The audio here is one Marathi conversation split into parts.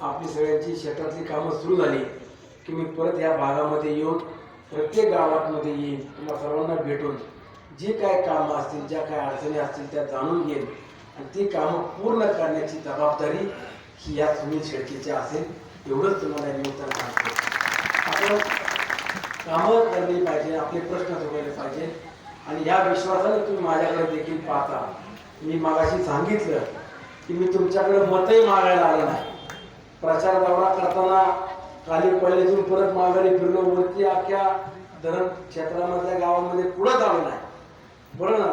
आपली सगळ्यांची शेतातली कामं सुरू झाली की मी परत या भागामध्ये येऊन प्रत्येक गावातमध्ये येईन तुम्हाला सर्वांना भेटून जी काय कामं असतील ज्या काय अडचणी असतील त्या जाणून घेईन. आणि ती कामं पूर्ण करण्याची जबाबदारी ही या सुनील शेळकेची असेल एवढंच तुम्हाला या निमित्तानं सांगतो. आपण कामं करली पाहिजे आपले प्रश्न सोडवले पाहिजे. आणि या विश्वासाने तुम्ही माझ्याकडे देखील पाहता. मी मागाशी सांगितलं की मी तुमच्याकडे मतही मागायला आलो नाही. प्रचार दौरा करताना खाली पल्ल्यातून परत माघारी फिरलो वरती अख्ख्या धरण क्षेत्रामधल्या गावामध्ये पुढं आलो नाही. बरं ना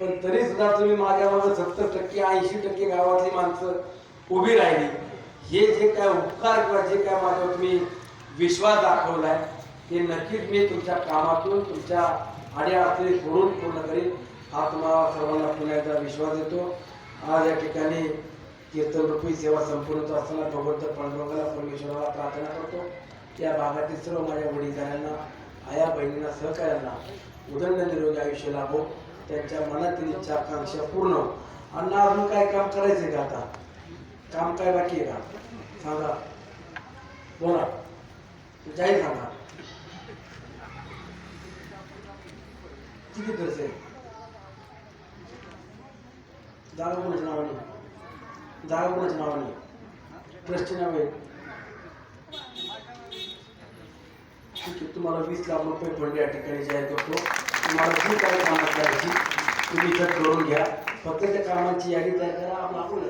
पण तरी सुद्धा तुम्ही माझ्या मागे सत्तर टक्के ऐंशी टक्के गावातली माणसं उभी राहिली. हे जे काय उपकार किंवा जे काय माझ्यावर तुम्ही विश्वास दाखवलाय ते नक्कीच मी तुमच्या कामातून तुमच्या अडीअडचणी सोडून पूर्ण करीन. हा तुम्हाला सर्वांना पुन्हा एकदा विश्वास देतो. आज या ठिकाणी कीर्तन रूपी सेवा संपूर्ण असताना भगवंत पांडुरंगाला परमेश्वराला प्रार्थना करतो. या भागातील सर्व माझ्या वडीलधाऱ्यांना आया बहिणींना सहकाऱ्यांना उदंड निरोगी आयुष्य लाभो. त्यांच्या मनातील इच्छा आकांक्षा पूर्ण हो. अण्णा अजून काय काम करायचंय का आता? काम काय बाकी आहे का? सांगा. बोला. जाहीर सांगा. किती खर्च आहे? दादा कोणाच्या नावाने? जागा नावाने ट्रस्टचे नाव आहे. ठीक आहे तुम्हाला वीस लाख रुपये फंड या ठिकाणी जाहीर करतो. तुम्हाला जी काय कामात करायची तुम्ही इथं करून घ्या. फक्त त्या कामाची यादी तयार करा. आपण आपण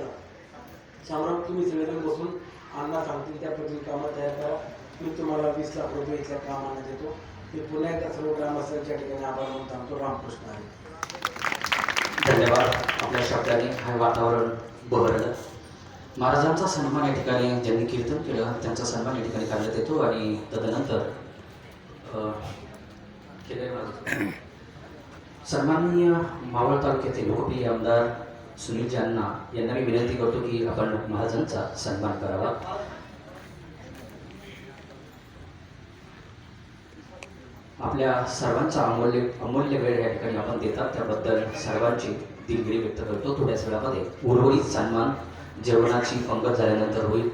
शामराव तुम्ही सगळेजण बसून अण्णा सांगतील त्या पद्धतीने कामं तयार करा. मी तुम्हाला वीस लाख रुपये इथल्या कामाला देतो. मी पुन्हा एकदा सर्व ग्रामस्थांच्या ठिकाणी आभार म्हणून सांगतो रामकृष्ण आहे. धन्यवाद. आपल्या शब्दाने हे वातावरण बहरलं. महाराजांचा सन्मान या ठिकाणी ज्यांनी कीर्तन केलं त्यांचा सन्मान या ठिकाणी करण्यात येतो आणि तदनंतर सन्माननीय मावळ तालुक्यातील लोकप्रिय आमदार सुनील जान्ना यांना मी विनंती करतो की आपण महाराजांचा सन्मान करावा. आपल्या सर्वांचा अमूल्य अमूल्य वेळ या ठिकाणी आपण देतात. त्याबद्दल सर्वांची दिलगिरी व्यक्त करतो. थोड्याच वेळामध्ये उर्वरित सन्मान जेवणाची पंगत झाल्यानंतर होईल.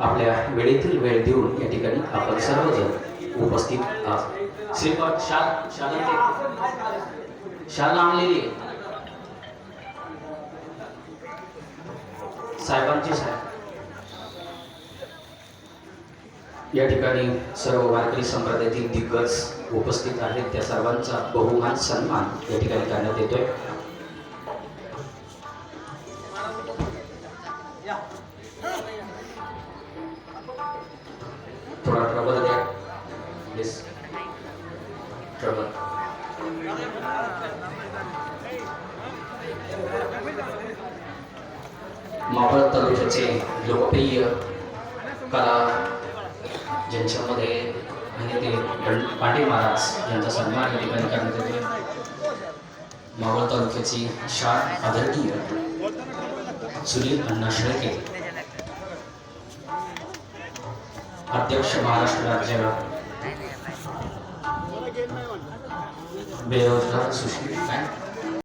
आपल्या वेळेतील वेळ देऊन या ठिकाणी आपण सर्वजण उपस्थित आहात. श्रीपाद शाल शाल शाल आणलेली साहेबांची साहेब या ठिकाणी सर्व वारकरी संप्रदायातील दिग्गज उपस्थित आहेत. त्या सर्वांचा बहुमान सन्मान या ठिकाणी करण्यात येतोय. थोडा ट्रबल द्या. प्लीज ट्रबल मावळ तालुक्याचे लोकप्रिय कला ज्यांच्यामध्ये म्हणजे ते पांडे महाराज यांचा सन्मान या ठिकाणी करण्यात येतो मावळ तालुक्याची शाळ आदरणीय सुनील अण्णा शेळके अध्यक्ष महाराष्ट्र राज्य बेरोजगार सुशील काय